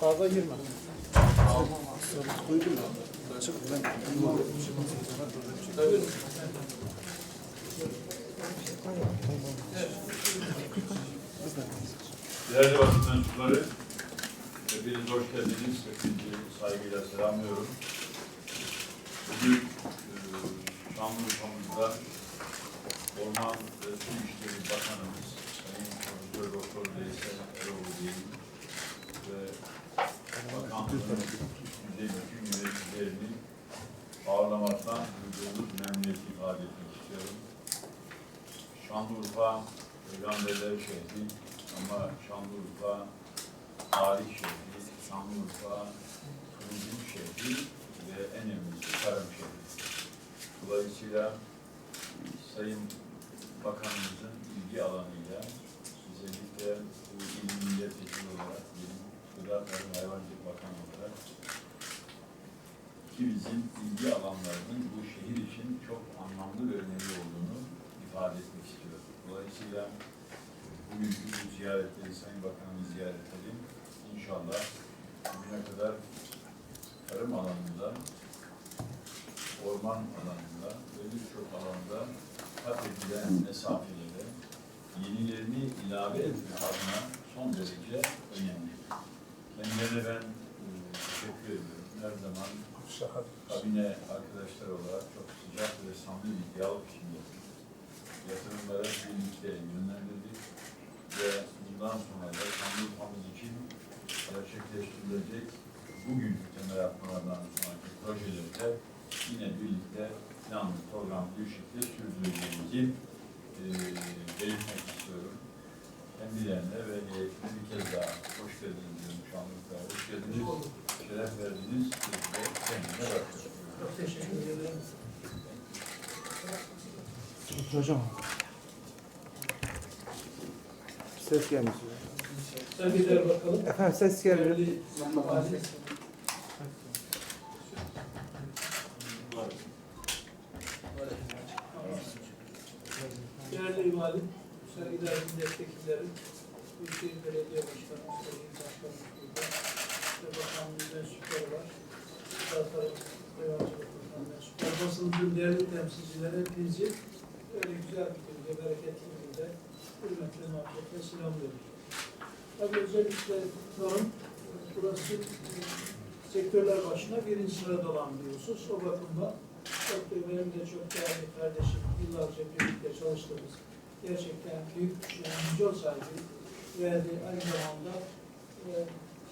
Fazla girme. Değerli basın mensupları, hepiniz hoş geldiniz. Hepinizi saygıyla selamlıyorum. Bugün e, Şanlıurfa'mızda Orman ve Su İşleri Bakanımız Sayın Profesör Doktor Veysel Eroğlu Bey'in ve Bakanlığın üst düzey bütün yöneticilerini ağırlamaktan duyduğumuz memnuniyet ifade etmek istiyorum. Şanlıurfa Peygamberler şehri ama Şanlıurfa tarih şehri, Şanlıurfa turizm şehri ve en önemlisi tarım şehri. Dolayısıyla Sayın Bakanımızın ilgi alanıyla özellikle bu il milletvekili olarak benim Gıda Tarım Hayvancılık Bakanı olarak ikimizin ilgi alanlarının bu şehir için çok anlamlı ve önemli olduğunu ifade etmek istiyorum. Dolayısıyla bugünkü bu ziyaretleri Sayın Bakanımız ziyaret edin. İnşallah bugüne kadar tarım alanında, orman alanında ve birçok alanda kat edilen mesafelere yenilerini ilave etme adına son derece önemli. Kendilerine ben e, teşekkür ediyorum. Her zaman kabine arkadaşlar olarak çok sıcak ve samimi bir diyalog içinde yatırımlara birlikte yönlendirdik ve bundan sonra da Şanlıurfa'mız için gerçekleştirilecek bugün temel atmalardan sonraki projelerde yine birlikte planlı programlı bir şekilde sürdüreceğimizi e, belirtmek istiyorum. Kendilerine ve heyetine bir kez daha hoş geldiniz diyorum Şanlıurfa'ya. Hoş geldiniz. Şeref verdiniz. De kendine bakıyoruz. Hocam. Ses gelmiş. Saygıdeğer bakalım. Efendim ses gelmiyor. Değerli vali, Değerli vali, saygıdeğer milletvekillerim, Büyükşehir Belediye Başkanı, Sayın Başkanımız burada, ve bakanlığın mensupları var. Bakanı mensupları, basının değerli temsilcileri hepinizi böyle güzel bir günde, bereketli bir günde hürmetle, muhabbetle selamlıyorum. Tabii özellikle tarım, burası sektörler başına birinci sırada olan bir husus. O bakımdan çok benim de çok değerli kardeşim, yıllarca birlikte çalıştığımız gerçekten büyük e, vizyon sahibi ve de aynı zamanda e,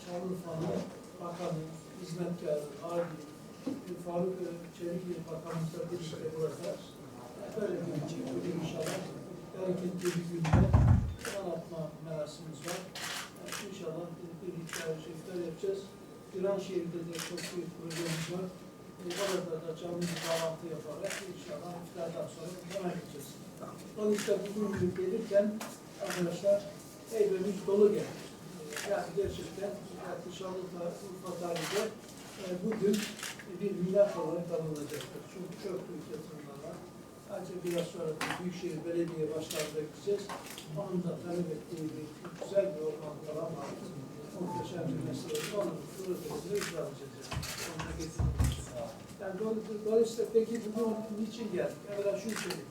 Şanlıurfa'nın bakanı, hizmetkarı, e, Faruk Çelikli bakanımızla birlikte burada böyle bir bir inşallah bereketli bir günde anlatma merasimimiz var. Yani İnşallah birlikte hareketler yapacağız. Viranşehir'de de çok büyük projemiz var. Orada da canlı bir bağlantı yaparak inşallah iftardan sonra devam edeceğiz. Dolayısıyla bugün gelirken arkadaşlar evimiz dolu geldi. E, Yani gerçekten Şanlıurfa Urfa tarihinde e, bugün bir milat olarak anılacaktır. Çünkü çok büyük yatırımlar Ancak biraz sonra Büyükşehir Belediye Başkanı'na gideceğiz. Onun da talep ettiği bir güzel bir orman falan var. muhteşem bir mesele. Onu Kıbrıs'ta icra edeceğiz. yani. Onu da getireceğiz. Yani do- dolayısıyla peki bunu niçin geldik? Evvela şunu söyleyeyim.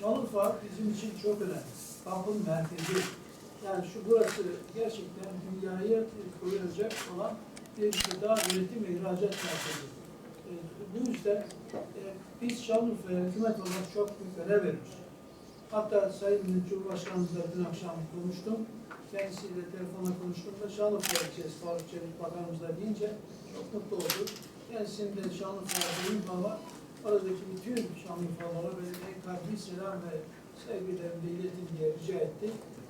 Şanlıurfa bizim için çok önemli. Kampın merkezi. Yani şu burası gerçekten dünyaya koyulacak olan bir gıda üretim ve ihracat merkezi. E, bu yüzden e, biz Şanlıurfa'ya hükümet olarak çok büyük önem veriyoruz. Hatta Sayın Cumhurbaşkanımızla dün akşam konuştum. Kendisiyle telefonla konuştuğumda Şanlıurfa'ya gideceğiz Faruk Çelik Bakanımızla deyince çok mutlu oldu. Kendisinin de Şanlıurfa'ya dönüp ama oradaki bütün Şanlıurfa'lara böyle en kalbi selam ve sevgilerimi iletin diye rica etti.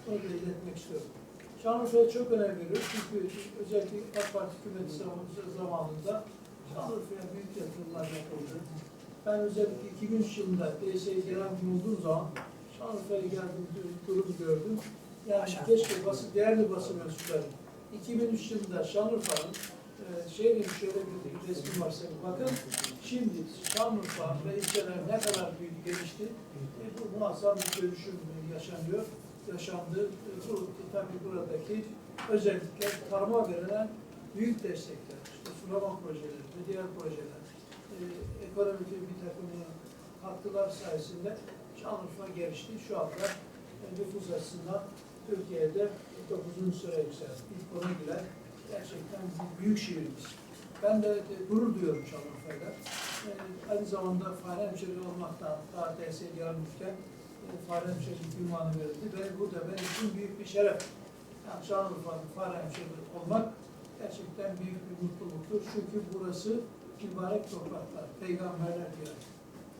Onu da iletmek istiyorum. Şanlıurfa'ya çok önem veriyoruz çünkü özellikle AK Parti hükümeti zamanı- zamanında Şanlıurfa'ya büyük yatırımlar yapıldı. Ben özellikle 2003 yılında Genel Müdür olduğum zaman Şanlıurfa'ya geldim, durum gördüm. Yani keşke basın, değerli basın mensupları 2003 yılında Şanlıurfa'nın e, şehrin şöyle bir resmi varsa bakın şimdi Şanlıurfa ve ilçeler ne kadar büyük gelişti. E, bu muazzam bir dönüşüm yaşanıyor. Yaşandı. E, bu tabii buradaki özellikle tarıma verilen büyük destekler, işte sulama projeleri ve diğer projeler, e, ekonomik bir takım katkılar sayesinde Şanlıurfa gelişti. Şu anda nüfus açısından Türkiye'de 9. sıraya yükseldi. İlk ona giren gerçekten büyük şehrimiz. Ben de gurur duyuyorum Şanlıurfa'yla. E, aynı zamanda fare hemşeri olmaktan daha TSE gelmişken e, fare hemşerilik ünvanı verildi. Ve bu da benim için büyük bir şeref. Yani Şanlıurfa'nın fare hemşeri olmak gerçekten büyük bir mutluluktur. Çünkü burası mübarek topraklar, peygamberler diyarı.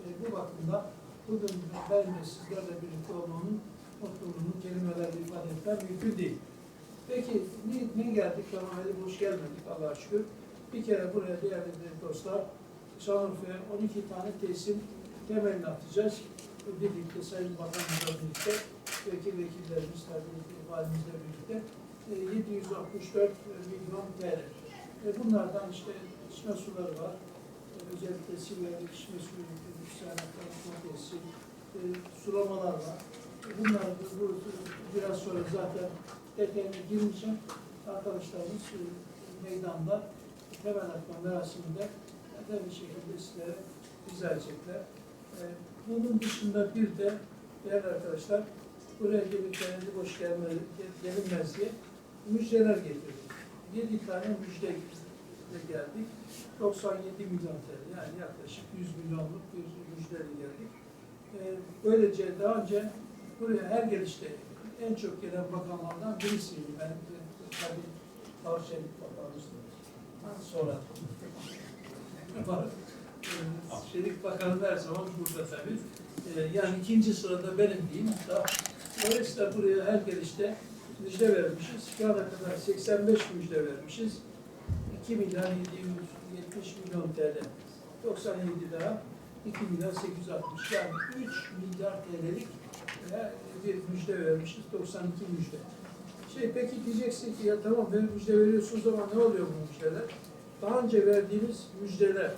E, bu bakımdan bugün ben de sizlerle birlikte olmanın mutluluğunu kelimelerle ifade etmem mümkün değil. Peki ne, ne geldik? Tamam hadi hoş gelmedik Allah'a şükür. Bir kere buraya değerli dostlar Şanlıurfa'ya 12 tane tesisin temelini atacağız. Birlikte Sayın Bakanımızla birlikte vekil vekillerimiz tabii valimizle birlikte e, 764 milyon TL. E, Bunlardan işte içme suları var. Özellikle Silivri içme suyu, Hüsyanetler, tesisi, e, sulamalar var. E, Bunlar bu, bu, biraz sonra zaten detayına girmeyeceğim. Arkadaşlarımız e, meydanda temel atma merasiminde detaylı şekilde sizlere izah. E, Bunun dışında bir de değerli arkadaşlar buraya gelirken boş gelme, gelinmez diye müjdeler getirdik. 7 tane müjde geldik. 97 milyon TL yani yaklaşık 100 milyonluk bir müjdeyle geldik. Ee, böylece daha önce buraya her gelişte en çok gelen bakanlardan birisiydim. Ben tabii Tavşelik Bakanımızdı. Sonra Şerik Bakanı her zaman burada tabii. Ee, yani ikinci sırada benim diyeyim. Hatta Dolayısıyla buraya her gelişte müjde vermişiz. Şu ana kadar 85 müjde vermişiz. 2 milyar 770 milyon TL. 97 daha 2 milyar 860. Yani 3 milyar TL'lik e, bir müjde vermişiz. 92 müjde. Şey peki diyeceksin ki ya tamam ben müjde veriyorsunuz ama ne oluyor bu müjdeler? Daha önce verdiğimiz müjdeler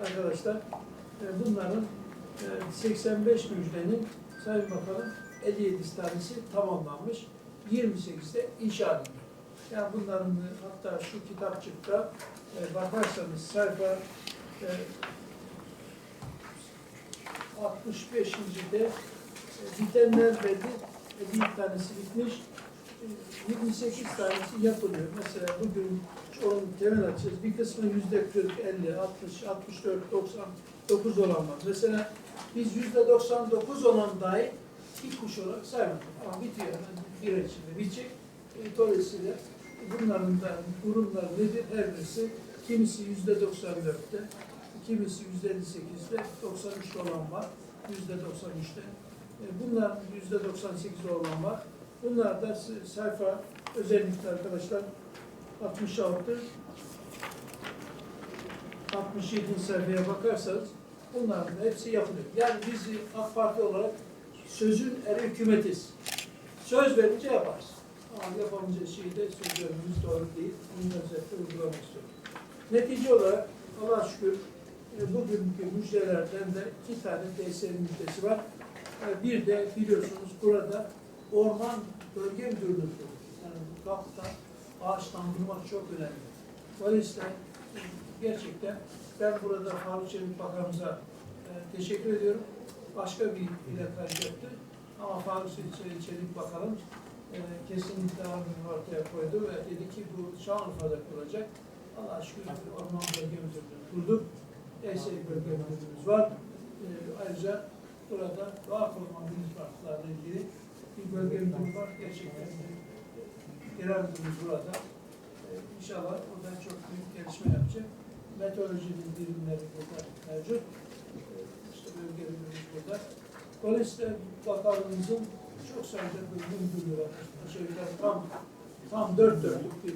arkadaşlar e, bunların e, 85 müjdenin Sayın Bakanım 57 tanesi tamamlanmış. 28'de inşa edildi. Yani bunların e, hatta şu kitapçıkta e, bakarsanız sayfa e, 65. de e, bitenler belli. E, bir tanesi bitmiş. E, 28 tanesi yapılıyor. Mesela bugün onun temel açacağız. Bir kısmı yüzde 40, 50, 60, 64, 99 olan var. Mesela biz yüzde 99 olan dahi bir kuş olarak saymadık. Ama bitiyor hemen bir içinde bitecek. E, dolayısıyla bunların da kurumlar nedir? Her birisi kimisi yüzde 94'te, kimisi yüzde 58'de, 93'te olan var. Yüzde 93'te. E, bunlar yüzde 98'de olan var. Bunlar da sayfa özellikle arkadaşlar 66 67. sayfaya bakarsanız bunların hepsi yapılıyor. Yani biz AK Parti olarak sözün eri hükümetiz. Söz verince yaparız. Ama yapamayacağı şeyi de sözlerimiz doğru değil. Bunu özetle uygulamak istiyorum. Netice olarak Allah'a şükür e, bugünkü müjdelerden de iki tane TSE müjdesi var. E, Bir de biliyorsunuz burada Orman Bölge Müdürlüğü. Yani bu kapta ağaçlandırmak çok önemli. Dolayısıyla e, gerçekten ben burada Faruk Çelik Bakanımıza teşekkür ediyorum. Başka bir ile kaydetti. Ama Faruk Çelik Bakanım kesinlikle ortaya koydu ve dedi ki bu Şanlıurfa'da kurulacak. Allah şükür orman bölge müdürlüğü kurduk. ESE bölge müdürlüğümüz var. E, ayrıca burada doğa koruma milli parklarla ilgili bir bölge müdürü var. Gerçekten e, genel müdürümüz burada. E, İnşallah oradan çok büyük gelişme yapacak. Meteorolojinin birimleri burada mevcut. E, İşte bölge müdürümüz burada. Dolayısıyla bakanlığımızın çok sayıda bölge müdürlüğü var. Aşağı tam, tam dört dörtlük bir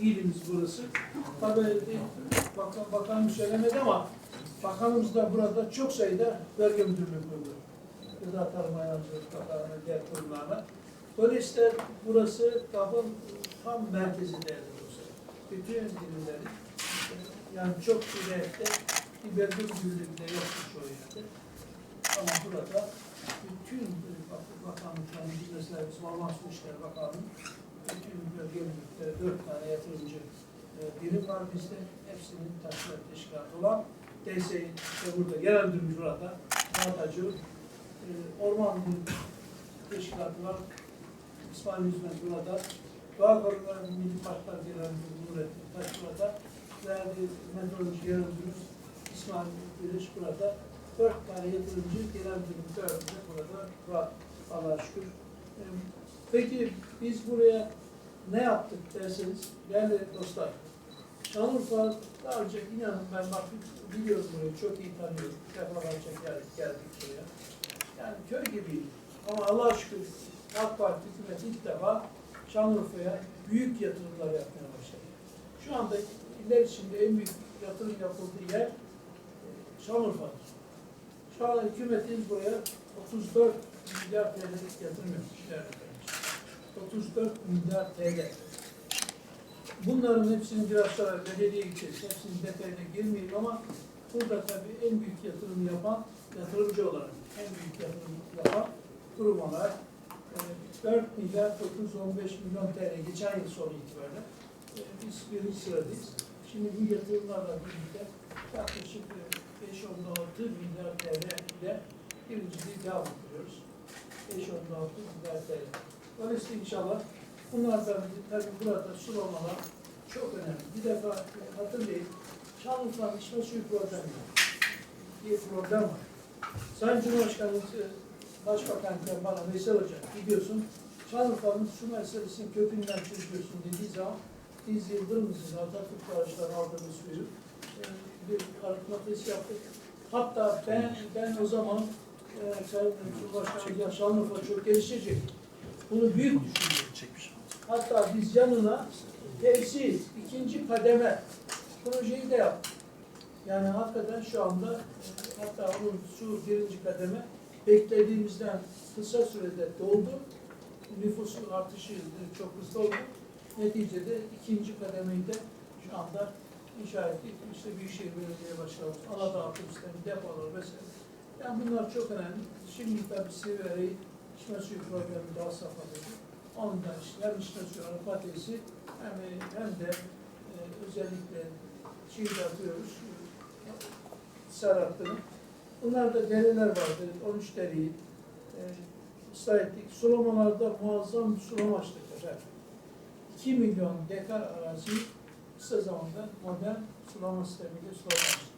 ilimiz burası. Tabii bakan, bakanım söylemedi ama bakanımız da burada çok sayıda bölge müdürlüğü kurdu. Gıda Tarım Hayvancılık Bakanlığı diğer kurumlarla. Dolayısıyla burası kabın tam merkezinde burası. Bütün birimleri yani çok ileride bir bölge müdürlüğü bile yoktu şu yerde. Ama burada bütün bak- bakanlıkların, mesela bizim Orman Su İşleri bütün bölge müdürlükleri, dört tane yatırımcı birim var bizde. Hepsinin taşları teşkilatı olan DSİ işte burada, genel müdürümüz burada, e, Orman Teşkilatı var, İsmail Yüzmez burada, Doğa Korumaları Milli Parklar Genel Müdürü Nurettin Taş burada, değerli Meteoroloji Genel Müdürümüz İsmail Güneş burada, dört tane yatırımcı genel müdürümüz dördünde burada var Allah'a şükür. Peki biz buraya ne yaptık derseniz, değerli dostlar, Şanlıurfa daha önce inanın ben bak biliyorum burayı, çok iyi tanıyorum. Defalarca geldik, geldik buraya. Yani köy gibiydi. Ama Allah'a şükür AK Parti hükümeti ilk defa Şanlıurfa'ya büyük yatırımlar yapmaya başladı. Şu anda iller içinde en büyük yatırım yapıldığı yer e, Şanlıurfa'dır. Şu an hükümetimiz buraya 34 milyar TL'lik yatırım yapmış değerli. 34 milyar TL. Bunların hepsini biraz sonra belediyeye gideceğiz. Hepsinin detayına girmeyeyim ama burada tabii en büyük yatırım yapan yatırımcı olarak en büyük yatırım yapan kurum olarak e, 4 milyar 915 milyon TL geçen yıl sonu itibariyle e, biz birinci sıradayız. Şimdi bu yatırımlarla birlikte yaklaşık e, 5-16 milyar TL ile birinciliği devam ettiriyoruz. 5-16 milyar TL. Dolayısıyla inşallah bunlardan tabii burada sulamalar çok önemli. Bir defa hatırlayın, Şanlıurfa'nın içme suyu problemi var. Bir problem var. Sayın Cumhurbaşkanı, e, Başbakanken bana Veysel Hoca gidiyorsun, Şanlıurfa'nın su meselesini kökünden çözüyorsun dediği zaman biz Yıldırım'ızın Atatürk Baraj'tan aldığımız suyu e, bir arıtma yaptık. Hatta ben ben o zaman e, Sayın Cumhurbaşkanı Şanlıurfa çok gelişecek. Bunu büyük düşündüm. Hatta biz yanına tesis, ikinci kademe projeyi de yaptık. Yani hakikaten şu anda hatta onun su birinci kademe beklediğimizden kısa sürede doldu. Nüfusun artışı çok hızlı oldu. Neticede ikinci kademeyi de şu anda inşa ettik. İşte Büyükşehir Belediye Başkanımız, Aladağ Sistemi, depolar vesaire. Yani bunlar çok önemli. Şimdi tabii Sivere'yi içme suyu problemi daha safhadadır. Ondan işte hem içme suyu arpa tesisi hem, hem de e, özellikle şiir atıyoruz. Serhatlı'nın. Bunlarda dereler vardı. 13 dereyi e, ıslah ettik. Sulamalarda muazzam sulama açtık efendim. 2 milyon dekar arazi kısa zamanda modern sulama sistemiyle sulama açtık.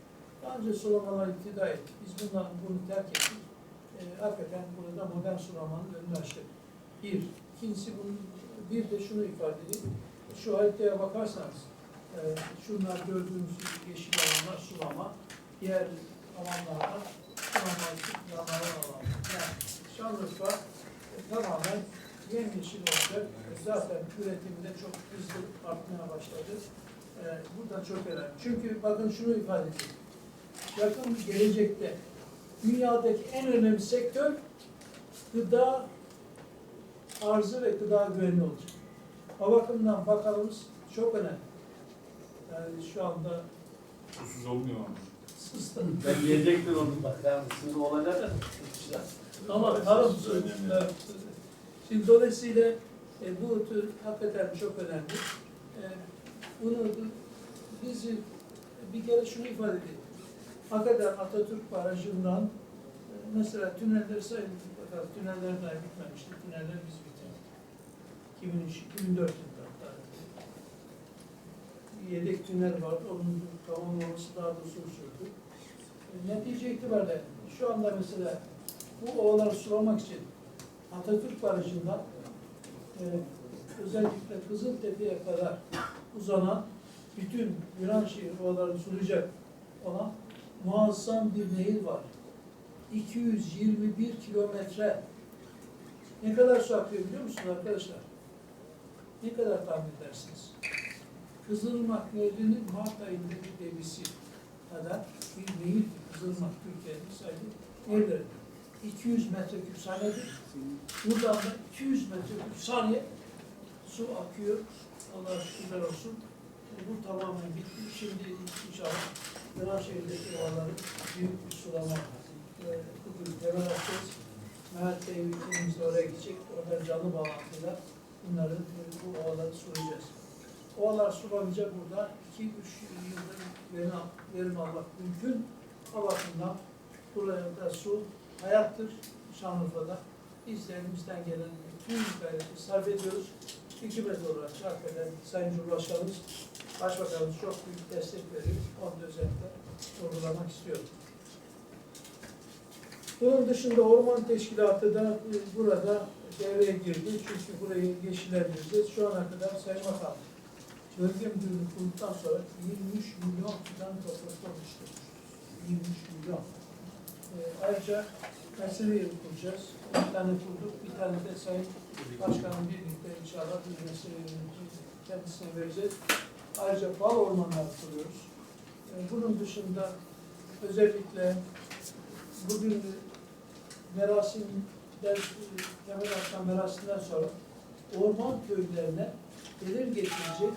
Daha önce sulamalar iptida ettik. Biz bundan bunu terk ettik. E, hakikaten burada modern sulamanın önünü açtık. Bir. İkincisi bunun, bir de şunu ifade edeyim. Şu haritaya bakarsanız e, şunlar gördüğünüz yeşil alanlar sulama, diğer alanlarda sulama, yanların alanlar. Yani Şanlıurfa e, tamamen yemyeşil olacak. E, zaten üretimde çok hızlı artmaya başladı. E, bu da çok önemli. Çünkü bakın şunu ifade edeyim. Yakın gelecekte dünyadaki en önemli sektör gıda arzı ve gıda güvenliği olacak. O bakımdan bakanımız çok önemli. Yani şu anda Susuz olmuyor ama. sustum. Ben yiyecektim onu bak. Yani sizin olacak da. Ama tarım evet. Şimdi dolayısıyla E, bu tür hakikaten çok önemli. E, bunu biz bir kere şunu ifade edelim. Hakikaten Atatürk Barajı'ndan e, mesela tünelleri sayın bakalım tüneller daha bitmemişti. Tüneller biz bitirdik. 2003, 2004 yılında hatta. Yedek tünel vardı. Onun tamamlaması daha da uzun sürdü. E, Netice itibariyle şu anda mesela bu ovaları sulamak için Atatürk Barajı'ndan e, özellikle Kızıltepe'ye kadar uzanan bütün Viranşehir ovalarını sulayacak olan muazzam bir nehir var. 221 kilometre. Ne kadar su akıyor biliyor musunuz arkadaşlar? Ne kadar tahmin edersiniz? Kızılırmak Nehri'nin Mart ayındaki debisi kadar bir nehir. Kızılırmak Türkiye'nin sayılı nehirleri. 200 metreküp saniyedir. Buradan da 200 metreküp saniye su akıyor. Allah şükürler olsun. Bu tamamen bitti. Şimdi inşallah Kıraşehir'deki ovaları büyük bir sulama e, bugün temel atacağız. Mehmet Bey ülkemizde oraya gidecek. Orada canlı bağlantıyla bunları e, bu ovaları sulayacağız. Ovalar sulanınca burada 2-3 yılda verim, almak mümkün. O bakımdan buraya da su hayattır Şanlıurfa'da. Biz de elimizden gelen tüm gayreti sarf ediyoruz. Hükümet olarak hakikaten Sayın Cumhurbaşkanımız, Başbakanımız çok büyük destek veriyor. Onu da özellikle vurgulamak istiyorum. Bunun dışında Orman Teşkilatı da e, burada devreye girdi. Çünkü burayı yeşillendireceğiz. Şu ana kadar Sayın Bakan, bölge müdürlüğü kurulduktan sonra 23 milyon fidan toprak olmuştur. 23 milyon. E, ayrıca mesele yeri kuracağız. Bir tane kurduk, bir tane de Sayın Başkanım birlikte inşallah bir mesele yerini kendisine vereceğiz. Ayrıca bal ormanları kuruyoruz. E, bunun dışında özellikle bugün merasimden, temel atma merasiminden sonra orman köylerine gelir getirecek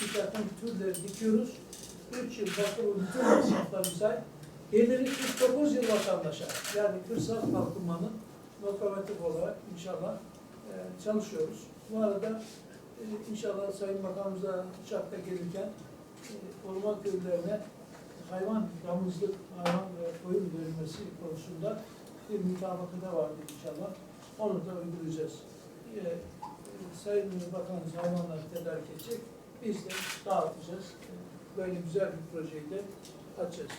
bir takım türleri dikiyoruz. Üç yıl bakımı bütün masraflarımıza geliri 49 yıl vatandaşa yani kırsal kalkınmanın lokomotif olarak inşallah e, çalışıyoruz. Bu arada e, inşallah Sayın Bakanımıza uçakta gelirken e, orman köylerine hayvan, damızlık, hayvan ve koyun verilmesi konusunda bir mutabakata vardı inşallah. Onu da uygulayacağız. Ee, e, Sayın Bakanımız hayvanları tedarik edecek. Biz de dağıtacağız. Ee, Böyle güzel bir projeyi de açacağız.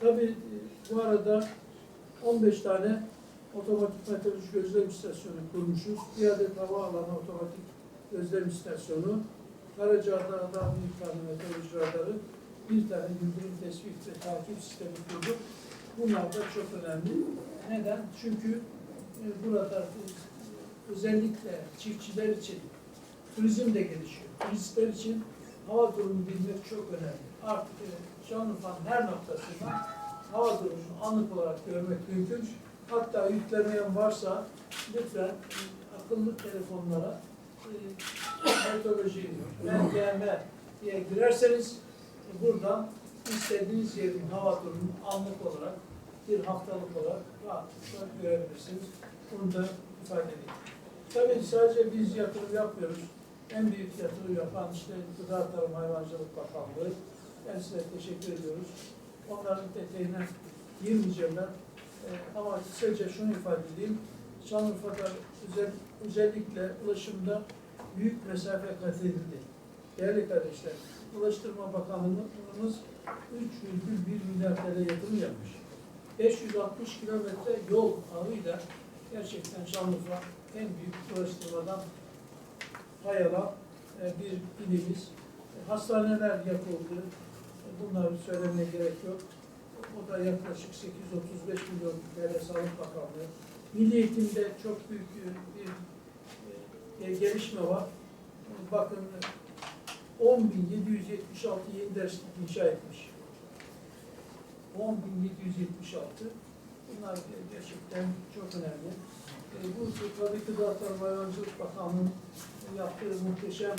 Tabii e, bu arada 15 tane otomatik meteoroloji gözlem istasyonu kurmuşuz. Bir adet havaalanı otomatik gözlem istasyonu. Karacadağ'da bir tane meteoroloji radarı, bir tane bildirim tespit ve takip sistemi kurduk. Bunlar da çok önemli. Neden? Çünkü e, burada e, özellikle çiftçiler için turizm de gelişiyor. Turistler için hava durumunu bilmek çok önemli. Artık Şanlıurfa'nın her noktasında hava durumunu anlık olarak görmek mümkün. Hatta yüklemeyen varsa lütfen e, akıllı telefonlara e, meteoroloji, MGM diye girerseniz buradan istediğiniz yerin hava durumunu anlık olarak bir haftalık olarak rahatlıkla görebilirsiniz. Bunu da ifade edeyim. Tabii sadece biz yatırım yapmıyoruz. En büyük yatırım yapan işte Gıda Tarım Hayvancılık Bakanlığı. Ben size teşekkür ediyoruz. Onların detayına girmeyeceğim ben. Ee, ama kısaca şunu ifade edeyim. Şanlıurfa'da özel, özellikle ulaşımda büyük mesafe kat edildi. Değerli kardeşler, Ulaştırma Bakanlığımız 3,1 milyar TL yatırım yapmış. 560 kilometre yol ağıyla gerçekten Şanlıurfa en büyük ulaştırmadan pay alan e, bir ilimiz. E, Hastaneler yapıldı. Bunları söylemeye gerek yok. O da yaklaşık 835 milyon TL Sağlık Bakanlığı. Milli eğitimde çok büyük bir, bir gelişme var. Bakın 10.776 yeni derslik inşa etmiş. 10.776 Bunlar gerçekten çok önemli. E, bu tabii ki Dağıtlar Hayvancılık Bakanlığı'nın yaptığı muhteşem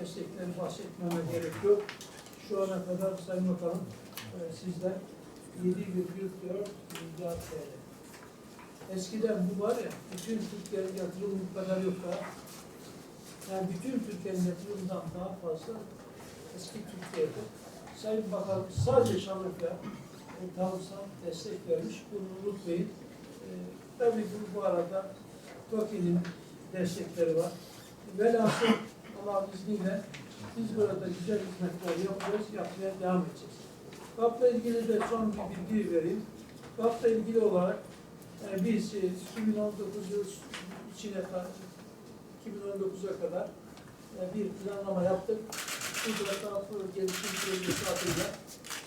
destekleri bahsetmeme gerek yok. Şu ana kadar Sayın Bakanım e, sizden 7,4 milyar TL. Eskiden bu var ya, bütün Türkiye'nin yatırımı bu kadar yok da Yani bütün Türkiye'nin yatırımından daha fazla eski Türkiye'de Sayın Bakan sadece Şanlıurfa e, tanımsal destek vermiş. Bunu unutmayın. E, tabii bu, bu arada TOKİ'nin destekleri var. Velhasıl Allah'ın izniyle biz burada güzel hizmetler yapacağız, yapmaya devam edeceğiz. GAP'la ilgili de son bir bilgi vereyim. GAP'la ilgili olarak e, biz e, 2019 yıl içine kadar 2019'a kadar e, bir planlama yaptık. Bu tarafı gelişim projesi adıyla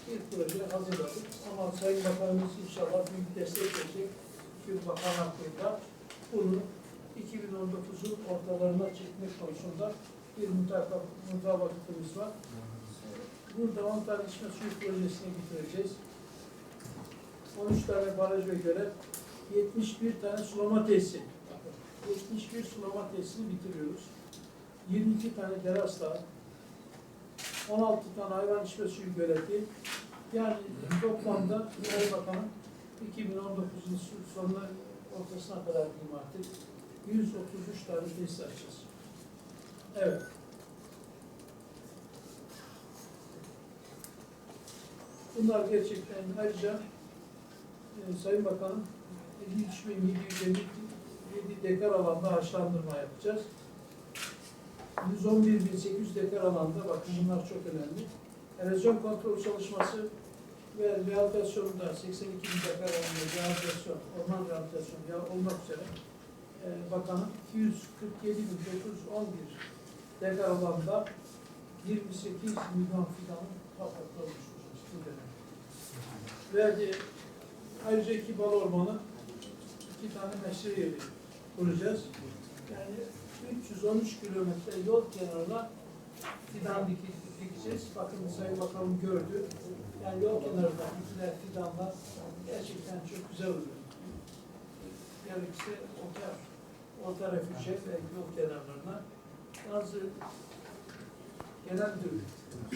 bir proje hazırladık. Ama Sayın Bakanımız inşallah büyük destek verecek. Çünkü Bakan hakkında bunu 2019'un ortalarına çekmek konusunda bir mutabak, mutabakatımız var. Burada 10 tane içme suyu projesini bitireceğiz. 13 tane baraj ve gölet, 71 tane sulama tesisi. Bakın, 71 sulama tesisini bitiriyoruz. 22 tane teras daha, 16 tane hayvan içme suyu göleti. Yani toplamda Sayın Bakanım 2019'un sonuna ortasına kadar diyeyim artık 133 tane tesis açacağız. Evet. Bunlar gerçekten ayrıca e, Sayın Bakanım 53.757 dekar alanda ağaçlandırma yapacağız. 111.800 dekar alanda, bakın bunlar çok önemli. Erozyon kontrol çalışması ve rehabilitasyonunda 82 bin dekar alanda rehabilitasyon, orman rehabilitasyonu ya olmak üzere e, bakanın 247.911 dekar alanda 28 milyon fidanın kapakta oluşturacağız bu dönem. Ve ayrıca iki bal ormanı, iki tane meşre yeri kuracağız. Yani 313 kilometre yol kenarına fidan dik- dikeceğiz. Bakın Sayın Bakanım gördü. Yani yol kenarında dikilen fidanlar gerçekten çok güzel oluyor. Gerekirse orta, orta refüje ve yol kenarlarına bazı genel müdür.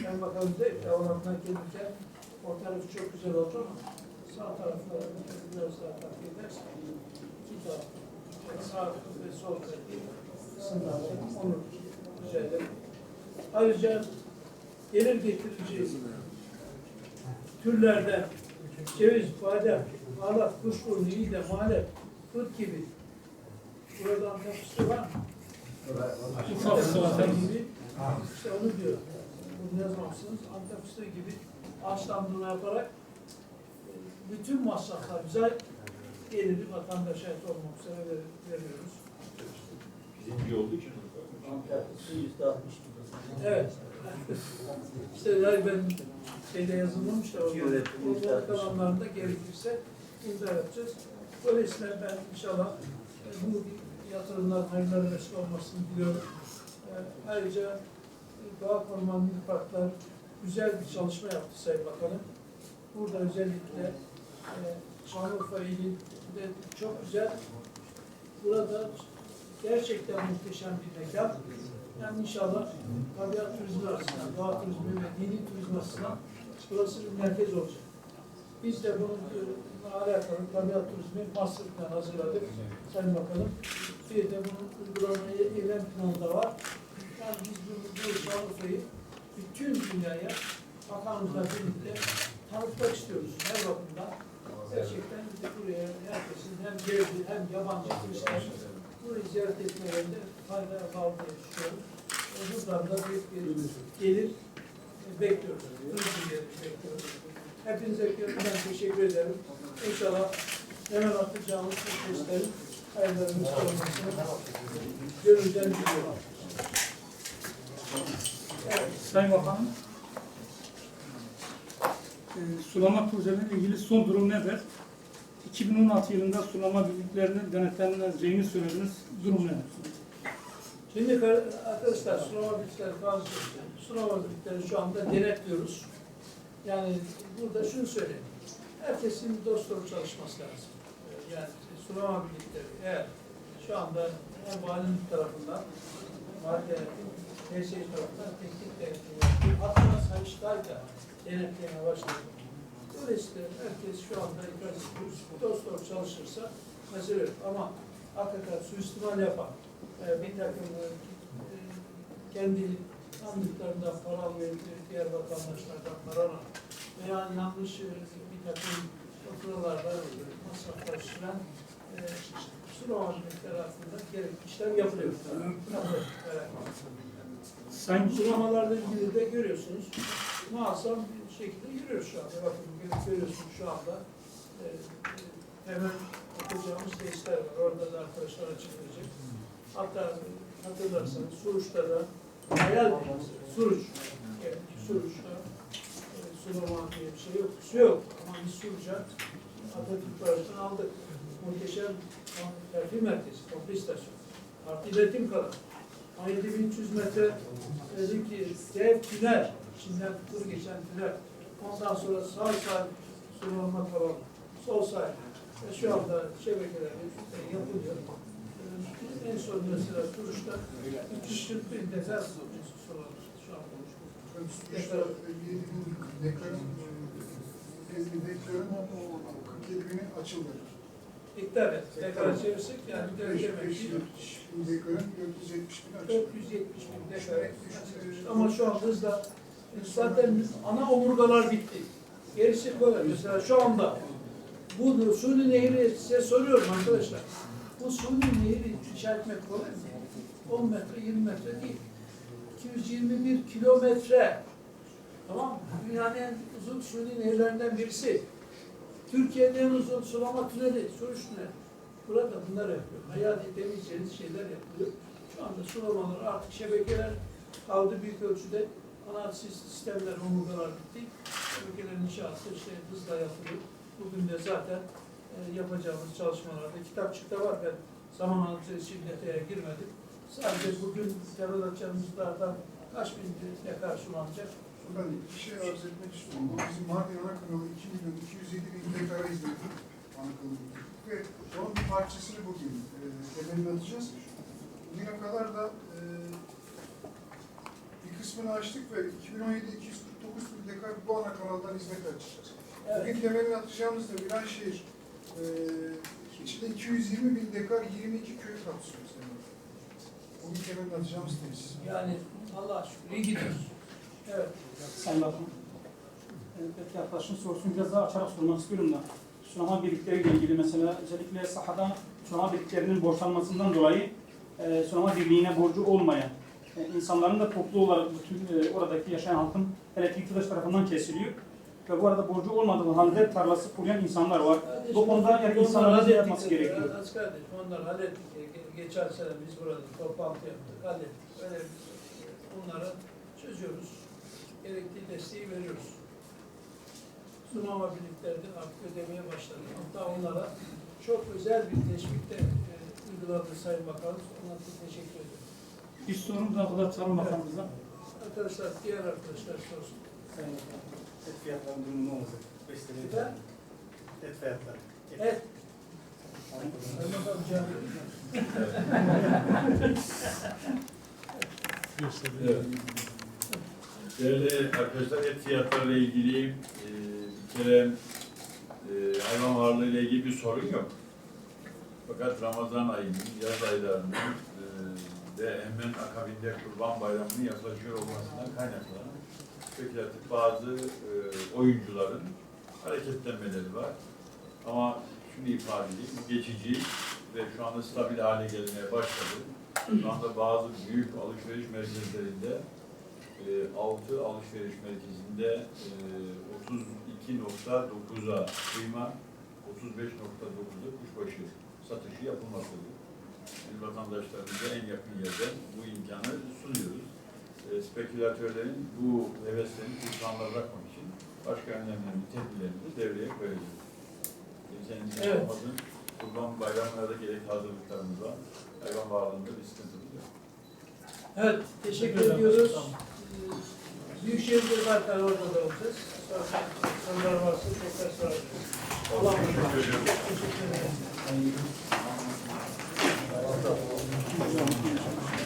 Sayın Bakanım da devamına gelirken o tarafı çok güzel oldu ama sağ tarafları biraz daha takip edersen iki taraf sağ ve sol tarafı sınırlar onu güzeldir. Ayrıca gelir getirici türlerden ceviz, badem, ağlak, kuşburnu, iğde, malep, fırt gibi buradan fıstığı var mı? Ufak fıstığı gibi işte onu diyor. Bunu yazmamışsınız. Antep fıstığı gibi ağaçlandırma yaparak e, bütün masraflar güzel geliri vatandaşa ait olmak üzere ver- veriyoruz. Birinci olduğu için Antalya'sı yüzde altmış. Evet. işte yani ben şeyde yazılmamış da altmış. kalanlarında gerekirse imza yapacağız. Dolayısıyla ben inşallah e, bu yatırımlar hayırlara vesile olmasını diliyorum. E, Ayrıca Doğa Koruma Milli Parklar güzel bir çalışma yaptı Sayın Bakanım. Burada özellikle e, Şanlıurfa ilinde çok güzel burada gerçekten muhteşem bir mekan. Yani inşallah tabiat turizmi açısından, doğa turizmi ve dini turizmi açısından burası bir merkez olacak. Biz de bununla alakalı tabiat turizmi master hazırladık. Sayın Bakanım. Bir de bunun uygulamaya eylem planı var. Yani biz bu, Şanlıurfa'yı bütün dünyaya bakanımızla birlikte tanıtmak istiyoruz her bakımdan. Gerçekten biz de buraya herkesin hem yerli hem yabancı turistler burayı ziyaret etmelerinde fayda var diye düşünüyorum. Buradan da bir gelir bekliyoruz. Turizm bekliyoruz. Hepinize gönülden teşekkür ederim. İnşallah hemen atacağımız bu testlerin hayırlarımız olmasını gönülden diliyorum. Evet. Sayın Bakanım, e, sulama projeleriyle ilgili son durum nedir? 2016 yılında sulama birliklerinin denetlenmeyeceğini söylediniz. Durum nedir? Şimdi arkadaşlar sulama bitkileri bazı sulama bitkileri şu anda denetliyoruz. Yani burada şunu söyleyeyim. Herkesin dost doğru çalışması lazım. Yani sulama birlikleri eğer şu anda valinin tarafından Denetim, TSE tarafından teknik denetim yapıyor. Hatta Sayıştay da denetlemeye başladı. Dolayısıyla herkes şu anda. Dost doğru çalışırsa mesele yok. Ama hakikaten suistimal yapan, e, bir takım e, kendi sandıklarından para alıyor, diğer vatandaşlardan para alan veya yanlış e, bir takım faturalarda masraflar süren e, sulama hizmetleri hakkında gerekli işlem yapılıyor. Evet. Sayın Sulamalarla ilgili de görüyorsunuz. Muazzam bir şekilde yürüyor şu anda. Bakın gö- görüyorsunuz şu anda. e, e, hemen okuyacağımız tesisler var. Orada da arkadaşlar açıklayacak. Hatta hatırlarsanız Suruç'ta da hayal Suruç. Yani Suruç'ta e, sulama diye bir şey yok. Su yok. Ama biz Suruç'a Atatürk Barajı'ndan aldık. Muhteşem terfi merkezi, komple istasyon. Artı iletim kanalı. 7300 metre dedim ki dev tünel, içinden tur geçen tünel. Ondan sonra sağ sağ sulama falan, sol sağ. Ve şu anda şebekeler yapılıyor. Ee, En son mesela Turuş'ta 340 bin dekar. Dekar 57 bin dekarın, 57 bin dekarın 47 bini açıldı. hektar et. Dekara çevirsek yani demek ki 570 bin dekarın 470 bin açıldı. 470 bin düşmüş. Ama şu an hızla zaten ana omurgalar bitti. Gerisi böyle. Mesela şu anda bu Suni Nehri size soruyorum arkadaşlar. Bu Suni Nehri inşa etmek kolay mı? 10 metre, 20 metre değil. 221 kilometre. Tamam mı? Dünyanın en uzun suni nehirlerinden birisi. Türkiye'nin en uzun sulama tüneli, Suruç Tüneli. Burada bunlar yapıyor. Hayati demeyeceğiniz şeyler yapılıyor. Şu anda sulamalar artık şebekeler kaldı büyük ölçüde. Ana sistemler, omurgalar bitti. Şebekelerin inşaatı işte hızla yapılıyor. Bugün de zaten e, yapacağımız çalışmalarda kitapçıkta var. Ben zaman aldığı için detaya girmedim. Sadece bugün terör açacağımızlardan kaç bin dekar sulanacak? Ben bir şey arz etmek istiyorum. Bu bizim Mardin ana kanalı 2 milyon 207 bin dekara hizmet ana kanalı. Ve onun bir parçasını bugün e, temelini atacağız. Bugüne kadar da e, bir kısmını açtık ve 2017 249 bin dekar bu ana kanaldan hizmet açacağız. Bugün temelini atacağımızda Viranşehir e, içinde 220 bin dekar 22 köy kapsıyor. Bugün temelini atacağımız tesis. Yani Allah şükür iyi gidiyoruz. Evet. Sayın Bakanım. Evet, belki arkadaşın sorusunu biraz daha açarak sormak istiyorum da. Sulama birlikleriyle ilgili mesela özellikle sahada sulama birliklerinin borçlanmasından dolayı e, sulama birliğine borcu olmayan e, insanların da toplu olarak bütün e, oradaki yaşayan halkın elektrik tarafından kesiliyor. Ve bu arada borcu olmadığı halde tarlası kuruyan insanlar var. Bu konuda yani ne hallettik yapması gerekiyor? Az kardeşim onlar hallettik. Ge- Geçen sene biz burada toplantı yaptık, hallettik. Öyle onları çözüyoruz. Gerektiği desteği veriyoruz. Sulama birlikleri de artık ödemeye başladı. Hatta onlara çok özel bir teşvik de e, uyguladı Sayın Bakanımız. Ona da teşekkür ediyorum. bir daha kadar Tarım Bakanımıza. Arkadaşlar, diğer arkadaşlar sorsun. Sayın Bakanım, et fiyatlarının durumu ne olacak? Beşleri Efendim? et fiyatları. Mi? Evet. Değerli arkadaşlar, et fiyatlarıyla ilgili e, bir kere e, hayvan varlığı ile ilgili bir sorun yok. Fakat Ramazan ayının, yaz aylarının e, ve hemen akabinde Kurban Bayramı'nın yaklaşıyor olmasından kaynaklanan spekülatif bazı e, oyuncuların hareketlenmeleri var. Ama şunu ifade edeyim, geçici ve şu anda stabil hale gelmeye başladı. Şu anda bazı büyük alışveriş merkezlerinde e, altı alışveriş merkezinde e, 32.9'a kıyma, 35.9'a kuşbaşı satışı yapılmaktadır. Biz vatandaşlarımıza en yakın yerde bu imkanı sunuyoruz. E, spekülatörlerin bu heveslerini kurbanlara bırakmak için başka önlemlerini, tedbirlerini de devreye koyacağız. Geçen Evet. evet. Kurban bayramına da gerekli hazırlıklarımız var. Hayvan varlığında bir sıkıntımız yok. Evet, teşekkür ediyoruz. Ee, Büyükşehir'de zaten orada da olacağız. Sorular varsa tekrar sorarız. Allah'a emanet olun. Teşekkür. Teşekkür ederim.